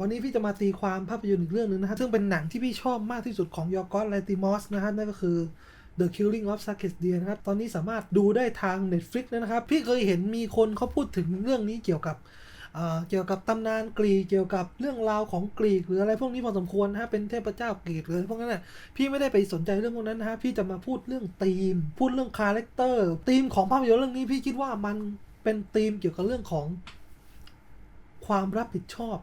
วันนี้พี่จะมาตีความภาพยนตร์อีกเรื่องหนึ่งนะฮะ ซึ่งเป็นหนังที่พี่ชอบมากที่สุดของยอร์กอสไลติมอสนะฮะ นั่นก็คือ The Killing of s a k e s d e e r นะครับ ตอนนี้สามารถดูได้ทาง Netflix นะครับ พี่เคยเห็นมีคนเขาพูดถึงเรื่องนี้เกี่ยวกับเกี่ยวกับตำนานกรีกเกี่ยวกับเรื่องราวของกรีกหรืออะไรพวกนี้พอสมควรนะฮะเป็นเทพเจ้ากรีกหรือพวกนั้นน่ะพี่ไม่ได้ไปสนใจเรื่องพวกนั้นนะฮะพี่จะมาพูดเรื่องธีม พูดเรื่องคาแรคเตอร์ธีมของภาพยนตร์เรื่องนี้พี่คิดว่ามันเป็นธีมเกี่ยวกับเรื่องของความรับผิดชอบ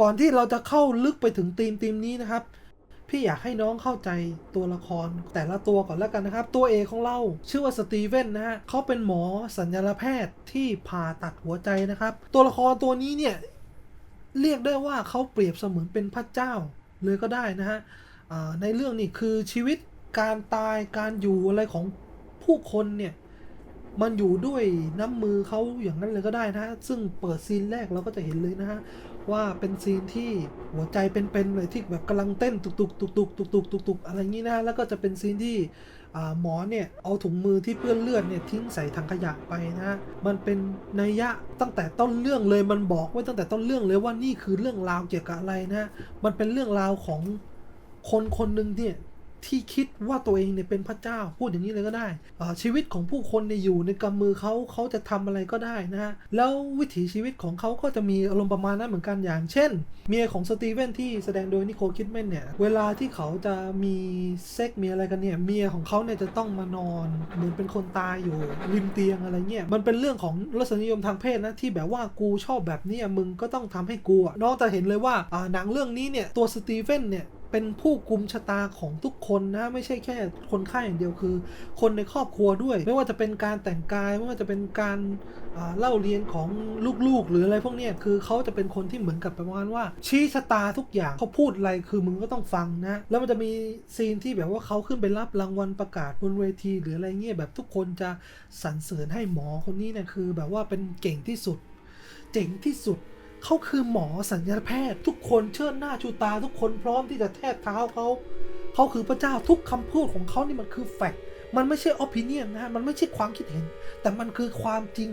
ก่อนที่เราจะเข้าลึกไปถึงธีมธีมนี้นะครับ พี่อยากให้น้องเข้าใจตัวละครแต่ละตัวก่อนแล้วกันนะครับ ตัวเอกของเราชื่อว่าสตีเวนนะฮะเขาเป็นหมอสัญญาแพทย์ที่ผ่าตัดหัวใจนะครับ ตัวละครตัวนี้เนี่ยเรียกได้ว่าเขาเปรียบเสมือนเป็นพระเจ้าเลยก็ได้นะฮะในเรื่องนี้คือชีวิตการตายการอยู่อะไรของผู้คนเนี่ย มันอยู่ด้วยน้ำมือเขาอย่างนั้นเลยก็ได้นะ ซึ่งเปิดซีนแรกเราก็จะเห็นเลยนะฮะว่าเป็นซีนที่หัวใจเป็นๆเลยที่แบบกำลังเต้นตุกตุกตุกตุกตุกตุกตุกตุกอะไรอย่างนี้นะแล้วก็จะเป็นซีนที่หมอเนี่ยเอาถุงมือที่เปื้อนเลือดเนี่ยทิ้งใส่ถังขยะไปนะมันเป็นนัยยะตั้งแต่ต้นเรื่องเลยมันบอกไว้ตั้งแต่ต้นเรื่องเลยว่านี่คือเรื่องราวเกี่ยวกับอะไรนะ มันเป็นเรื่องราวของคนคนหนึ่งเนี่ย ที่คิดว่าตัวเองเนี่ยเป็นพระเจ้าพูดอย่างนี้เลยก็ได้ชีวิตของผู้คนเนี่ยอยู่ในกำมือเขาเขาจะทำอะไรก็ได้นะฮะแล้ววิถีชีวิตของเขาก็จะมีอารมณ์ประมาณนั้นเหมือนกันอย่าง เช่น เมียของสตีเวนที่แสดงโดยนิโคลคิดแมนเนี่ยเวลาที่เขาจะมีเซ็กมีอะไรกันเนี่ยเมียของเขาเนี่ยจะต้องมานอนเหมือนเป็นคนตายอยู่ริมเตียงอะไรเงี้ยมันเป็นเรื่องของรสนิยมทางเพศนะที่แบบว่ากูชอบแบบนี้มึงก็ต้องทำให้กูอะน้องจะเห็นเลยว่าอ่าหนังเรื่องนี้เนี่ยตัวสตีเวนเนี่ย เป็นผู้กุมชะตาของทุกคนนะ ไม่ใช่แค่คนไข้อย่างเดียวคือ คนในครอบครัวด้วย ไม่ว่าจะเป็นการแต่งกาย ไม่ว่าจะเป็นการเล่าเรียนของลูกๆ หรืออะไรพวกนี้คือเขาจะเป็นคนที่เหมือนกับประมาณว่า ชี้ชะตาทุกอย่างเขาพูดอะไรคือมึงก็ต้องฟังนะ แล้วมันจะมีซีนที่แบบว่าเขาขึ้นไปรับรางวัลประกาศบนเวที หรืออะไรเงี้ยแบบทุกคนจะสรรเสริญให้หมอคนนี้เนี่ยคือ แบบว่าเป็นเก่งที่สุด เจ๋งที่สุด เขาคือหมอสัญญาแพทย์ ทุกคนเชิดหน้าชูตา ทุกคนพร้อมที่จะแทบเท้าเขาเขาคือพระเจ้าทุกคำพูดของเขานี่มันคือแฟกต์มันไม่ใช่อ p ิเนียนนะฮะมันไม่ใช่ความคิดเห็น แต่มันคือความจริง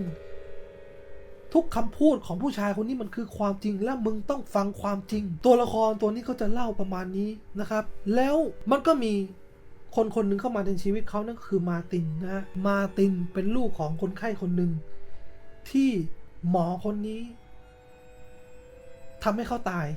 ทุกคำพูดของผู้ชายคนนี้มันคือความจริง และมึงต้องฟังความจริง ตัวละครตัวนี้เขาจะเล่าประมาณนี้นะครับ แล้วมันก็มีคนคนหนึ่งเข้ามาในชีวิตเขานั่นก็คือมาตินนะฮะมาตินเป็นลูกของคนไข้คนหนึ่งที่หมอคนนี้ ทำให้เขาตาย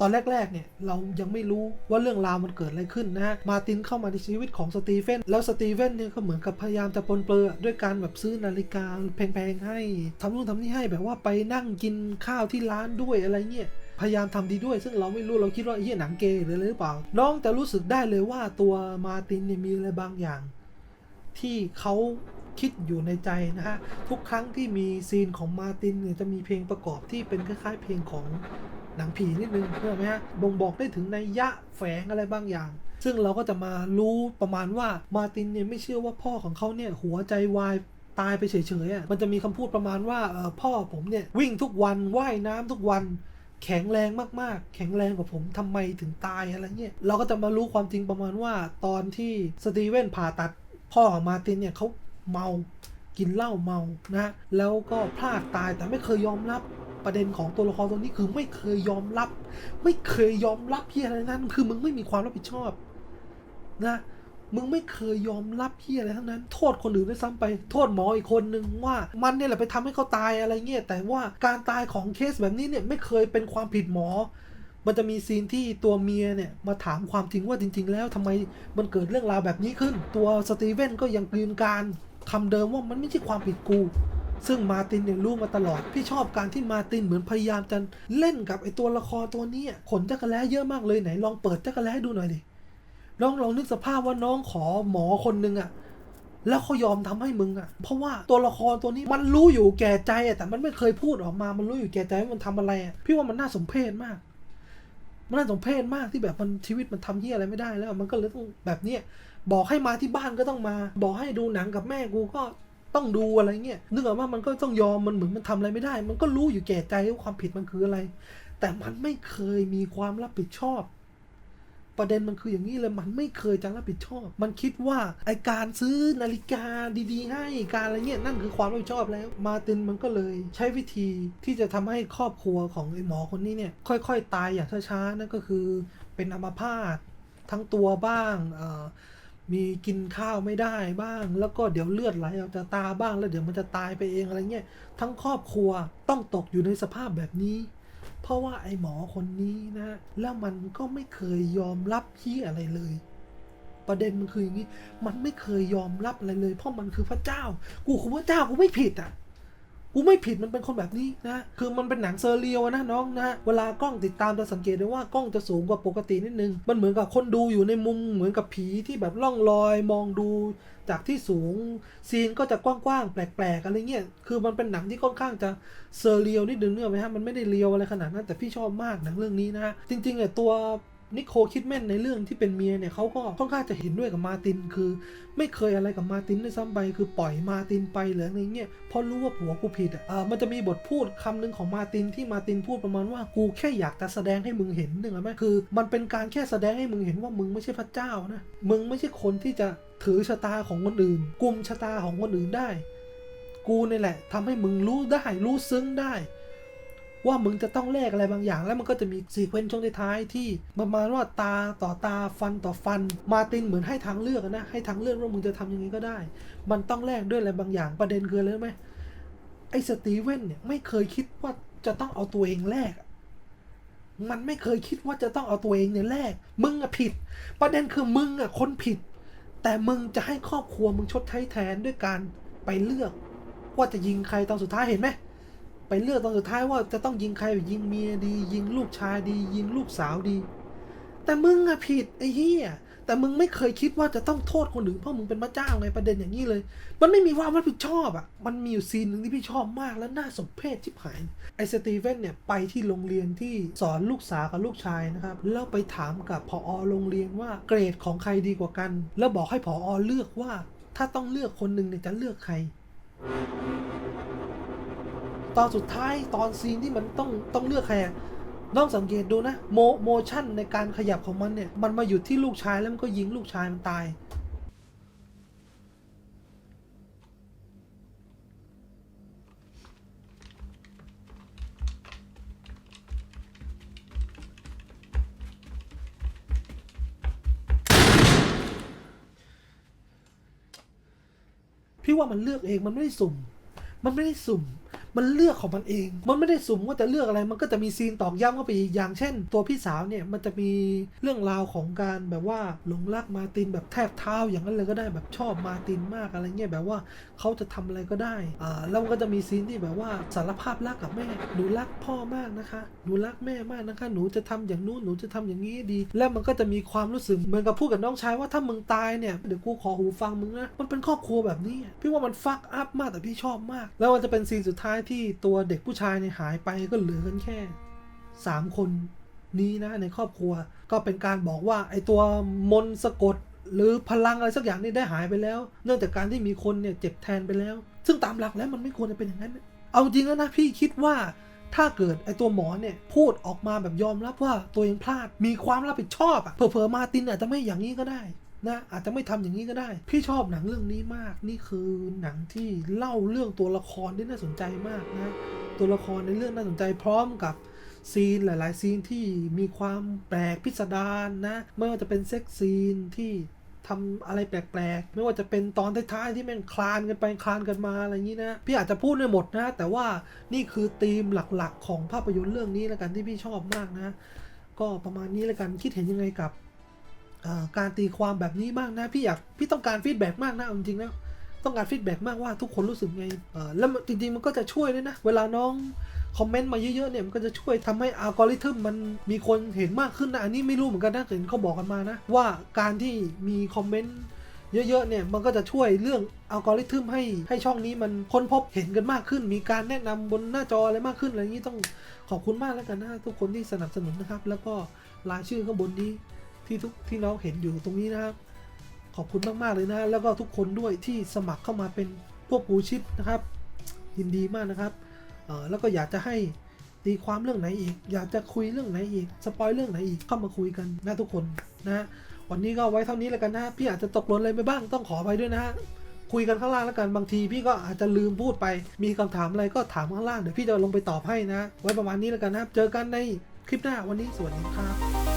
ตอนแรก ๆ เนี่ยเรายังไม่รู้ว่าเรื่องราวมันเกิดอะไรขึ้นนะฮะ มาตินเข้ามาในชีวิตของสตีเฟน แล้วสตีเฟนเนี่ยก็เหมือนกับพยายามจะปนเปื้อด้วยการแบบซื้อนาฬิกาแพงๆให้ทำนู่นทำนี่ให้แบบว่าไปนั่งกินข้าวที่ร้านด้วยอะไรเงี้ยพยายามทำดีด้วย ซึ่งเราไม่รู้เราคิดว่าเฮียหนังเกย์หรืออะไรหรือเปล่า น้องจะรู้สึกได้เลยว่าตัวมาตินเนี่ยมีอะไรบางอย่าง ที่เขา คิดอยู่ในใจนะฮะ ทุกครั้งที่มีซีนของมาตินเนี่ยจะมีเพลงประกอบที่เป็นคล้ายๆ เพลงของหนังผีนิดนึงเพื่อไหมฮะบ่งบอกได้ถึงในยะแฝงอะไรบางอย่าง ซึ่งเราก็จะมารู้ประมาณว่ามาตินเนี่ยไม่เชื่อว่าพ่อของเขาเนี่ยหัวใจวายตายไปเฉยๆอะมันจะมีคำพูดประมาณว่าเออพ่อผมเนี่ยวิ่งทุกวันว่ายน้ำทุกวัน แข็งแรงมากๆ แข็งแรงกว่าผมทำไมถึงตายอะไรเงี้ยเราก็จะมารู้ความจริงประมาณว่า ตอนที่สตีเวนผ่าตัดพ่อของมาตินเนี่ยเขา เมากินเหล้าเมานะแล้วก็พลาดตายแต่ไม่เคยยอมรับประเด็นของตัวละครตัวนี้คือไม่เคยยอมรับ ไม่เคยยอมรับที่อะไรนั้น คือมึงไม่มีความรับผิดชอบนะมึงไม่เคยยอมรับที่อะไรทั้งนั้น โทษคนอื่นด้วยซ้ำไปโทษหมออีกคนนึงว่า มันเนี่ยแหละไปทำให้เขาตายอะไรเงี้ยแต่ว่าการตายของเคสแบบนี้เนี่ยไม่เคยเป็นความผิดหมอ มันจะมีซีนที่ตัวเมียเนี่ยมาถามความจริงว่าจริง ๆ แล้วทำไมมันเกิดเรื่องราวแบบนี้ขึ้น ตัวสตีเวนก็ยังยืนการ คำเดิมว่ามันไม่ใช่ความผิดกู ซึ่งมาตินเนี่ยรู้มาตลอด พี่ชอบการที่มาตินเหมือนพยายามจะเล่นกับไอตัวละครตัวนี้ขนจักรแล้เยอะมากเลยไหนลองเปิดจักรแล้ดูหน่อยดิลองลองนึกสภาพว่าน้องขอหมอคนหนึ่งอะแล้วเขายอมทำให้มึงอะเพราะว่าตัวละครตัวนี้มันรู้อยู่แก่ใจอะแต่มันไม่เคยพูดออกมา มันรู้อยู่แก่ใจว่ามันทำอะไรอะพี่ว่ามันน่าสมเพชมาก มันน่าสมเพชมากที่แบบมันชีวิตมันทำเฮียอะไรไม่ได้แล้ว มันก็เลยต้องแบบเนี้ย บอกให้มาที่บ้านก็ต้องมา บอกให้ดูหนังกับแม่กูก็ต้องดูอะไรเงี้ยนึกออกว่ามันก็ต้องยอมมันเหมือนมันทำอะไรไม่ได้ มันก็รู้อยู่แก่ใจว่าความผิดมันคืออะไร แต่มันไม่เคยมีความรับผิดชอบ ประเด็นมันคืออย่างนี้เลยมันไม่เคยจะรับผิดชอบ มันคิดว่าไอการซื้อนาฬิกาดีๆ ให้การอะไรเงี้ยนั่นคือความรับผิดชอบแล้ว มาตินมันก็เลยใช้วิธีที่จะทำให้ครอบครัวของไอหมอคนนี้เนี่ยค่อย ๆ ตายอย่างช้าๆนั่นก็คือเป็นอัมพาตทั้งตัวบ้างเอ่อ มีกินข้าวไม่ได้บ้าง แล้วก็เดี๋ยวเลือดไหลออกจากตาบ้างแล้วเดี๋ยวมันจะตายไปเองอะไรเงี้ยทั้งครอบครัวต้องตกอยู่ในสภาพแบบนี้ เพราะว่าไอ้หมอคนนี้นะ แล้วมันก็ไม่เคยยอมรับที่อะไรเลย ประเด็นมันคืออย่างนี้ มันไม่เคยยอมรับอะไรเลย เพราะมันคือพระเจ้า กูคือพระเจ้ากูไม่ผิดอะ กูไม่ผิดมันเป็นคนแบบนี้นะ คือมันเป็นหนังเซอร์เรียลอะนะน้องนะ เวลากล้องติดตามจะสังเกตได้ว่ากล้องจะสูงกว่าปกตินิดนึง มันเหมือนกับคนดูอยู่ในมุมเหมือนกับผีที่แบบล่องลอยมองดูจากที่สูงซีนก็จะกว้างๆแปลกๆอะไรเงี้ย คือมันเป็นหนังที่ค่อนข้างจะเซอร์เรียลนิดนึงเนกอไหมฮะ มันไม่ได้เรียวอะไรขนาดนั้นแต่พี่ชอบมากหนังเรื่องนี้นะฮะ จริงๆเนี่ยตัว นิโคลคิดแม่นในเรื่องที่เป็นเมียเนี่ยเขาก็ค่อนข้างจะเห็นด้วยกับมาติน คือ ไม่เคยอะไรกับมาตินด้วยซ้ำไปคือปล่อยมาตินไปหรืออะไรเงี้ยพราะรู้ว่าผัวกูผิดอะมันจะมีบทพูดคำหนึ่งของมาตินที่มาตินพูดประมาณว่ากูแค่อยากจะแสดงให้มึงเห็นนึกออกไหมคือ มันเป็นการแค่แสดงให้มึงเห็นว่ามึงไม่ใช่พระเจ้านะมึงไม่ใช่คนที่จะถือชะตาของคนอื่นกลุ่มชะตาของคนอื่นได้ กูนี่แหละทำให้มึงรู้ได้รู้ซึ้งได้ ว่ามึงจะต้องแลกอะไรบางอย่าง แล้วมันก็จะมีซีเควนซ์ช่วงท้ายที่ประมาณว่าตาต่อตาฟันต่อฟัน มาตินเหมือนให้ทางเลือกนะให้ทางเลือกว่ามึงจะทำยังไงก็ได้ มันต้องแลกด้วยอะไรบางอย่างประเด็นคืออะไรไหมไอ้สตีเวนเนี่ยไม่เคยคิดว่าจะต้องเอาตัวเองแลกมันไม่เคยคิดว่าจะต้องเอาตัวเองเนี่ยแลกมึงอะผิด ประเด็นคือมึงอะคนผิด แต่มึงจะให้ครอบครัวมึงชดใช้แทนด้วยการไปเลือก ว่าจะยิงใครตอนสุดท้ายเห็นไหม ไปเลือกตอนสุดท้ายว่าจะต้องยิงใครยิงเมียดี ยิงลูกชายดี ยิงลูกสาวดี แต่มึงอะผิดไอ้เหี้ยแต่มึงไม่เคยคิดว่าจะต้องโทษคนอื่นเพราะมึงเป็นพระเจ้าไงประเด็นอย่างนี้เลย มันไม่มีความรับผิดชอบอะมันมีอยู่ซีนหนึ่งที่พี่ชอบมากแล้วน่าสมเพชชิบหาย ไอ้สตีเวนเนี่ยไปที่โรงเรียนที่สอนลูกสาวกับลูกชายนะครับ แล้วไปถามกับผออโรงเรียนว่าเกรดของใครดีกว่ากัน แล้วบอกให้ผอเลือกว่าถ้าต้องเลือกคนหนึ่งเนี่ยจะเลือกใคร ตอนสุดท้ายตอนซีนที่มันต้องต้องเลือกใครอะน้องสังเกตดูนะโมโมชั่นในการขยับของมันเนี่ย มันมาหยุดที่ลูกชายแล้วมันก็ยิงลูกชายมันตายพี่ว่ามันเลือกเองมันไม่ได้สุ่ม มันไม่ได้สุ่ม มันเลือกของมันเอง มันไม่ได้สุ่มว่าจะเลือกอะไร มันก็จะมีซีนตอกย้ำเข้าไปอีกอย่างเช่น ตัวพี่สาวเนี่ยมันจะมีเรื่องราวของการแบบว่าหลงรักมาตินแบบแทบเท้าอย่างนั้นเลยก็ได้แบบชอบมาตินมากอะไรเงี้ยแบบว่าเขาจะทำอะไรก็ได้อ่าแล้วมันก็จะมีซีนที่แบบว่าสารภาพรักกับแม่หนูรักพ่อมากนะคะ หนูรักแม่มากนะคะ หนูจะทำอย่างนู้นหนูจะทำอย่างนี้ดี แล้วมันก็จะมีความรู้สึกเหมือนกับพูดกับน้องชายว่าถ้ามึงตายเนี่ยเดี๋ยวกูขอหูฟังมึงนะมันเป็นครอบครัวแบบนี้ พี่ว่ามันฟักอัพมากแต่พี่ชอบมาก แล้วมันจะเป็นซีนสุดท้ายที่ตัวเด็กผู้ชายเนี่ยหายไปก็เหลือกันแค่สามคนนี้นะในครอบครัวก็เป็นการบอกว่าไอตัวมนสะกด หรือพลังอะไรสักอย่างนี่ได้หายไปแล้ว เนื่องจากการที่มีคนเนี่ยเจ็บแทนไปแล้ว ซึ่งตามหลักแล้วมันไม่ควรจะเป็นอย่างนั้น เอาจริงแล้วนะพี่คิดว่าถ้าเกิดไอตัวหมอเนี่ยพูดออกมาแบบยอมรับว่าตัวเองพลาดมีความรับผิดชอบอะเผลอๆมาตินอาจจะไม่อย่างนี้ก็ได้ นะอาจจะไม่ทำอย่างนี้ก็ได้ พี่ชอบหนังเรื่องนี้มาก นี่คือหนังที่เล่าเรื่องตัวละครที่น่าสนใจมากนะตัวละครในเรื่องน่าสนใจพร้อมกับซีนหลาย ๆ ซีนที่มีความแปลกพิสดารนะไม่ว่าจะเป็นเซ็กซีนที่ทำอะไรแปลกๆ ไม่ว่าจะเป็นตอนท้ายๆที่แม่งคลานกันไปคลานกันมาอะไรอย่างนี้นะ พี่อาจจะพูดไม่หมดนะ แต่ว่านี่คือธีมหลักๆ ของภาพยนตร์เรื่องนี้แล้วกันที่พี่ชอบมากนะ ก็ประมาณนี้แล้วกันคิดเห็นยังไงกับ การตีความแบบนี้บ้างนะพี่อยากพี่ต้องการฟีดแบ็กมากนะจริงๆแล้วต้องการฟีดแบ็กมากว่าทุกคนรู้สึกไงแล้วจริงๆมันก็จะช่วยด้วยนะ เวลาน้องคอมเมนต์มาเยอะๆเนี่ยมันก็จะช่วยทำให้อัลกอริทึมมันมีคนเห็นมากขึ้นนะอันนี้ไม่รู้เหมือนกันนะเห็นเขาบอกกันมานะ ว่าการที่มีคอมเมนต์เยอะๆเนี่ยมันก็จะช่วยเรื่องอัลกอริทึมให้ให้ช่องนี้มันค้นพบเห็นกันมากขึ้น มีการแนะนำบนหน้าจออะไรมากขึ้นอะไรอย่างนี้ต้องขอบคุณมากแล้วกันนะทุกคนที่สนับสนุนนะครับ แล้วก็รายชื่อข้างบนนี้ ที่ทุกที่น้องเห็นอยู่ตรงนี้นะครับ ขอบคุณมากๆเลยนะแล้วก็ทุกคนด้วยที่สมัครเข้ามาเป็นพวกบูชิปนะครับ ยินดีมากนะครับเออแล้วก็อยากจะให้ตีความเรื่องไหนอีก อยากจะคุยเรื่องไหนอีกสปอยเรื่องไหนอีกเข้ามาคุยกันนะทุกคนนะวันนี้ก็ไว้เท่านี้แล้วกันนะพี่อาจจะตกหล่นอะไรไปบ้างต้องขอไปด้วยนะฮะคุยกันข้างล่างแล้วกันบางทีพี่ก็อาจจะลืมพูดไป มีคำถามอะไรก็ถามข้างล่างเดี๋ยวพี่จะลงไปตอบให้นะ ไว้ประมาณนี้แล้วกันนะครับ เจอกันในคลิปหน้าวันนี้สวัสดีครับ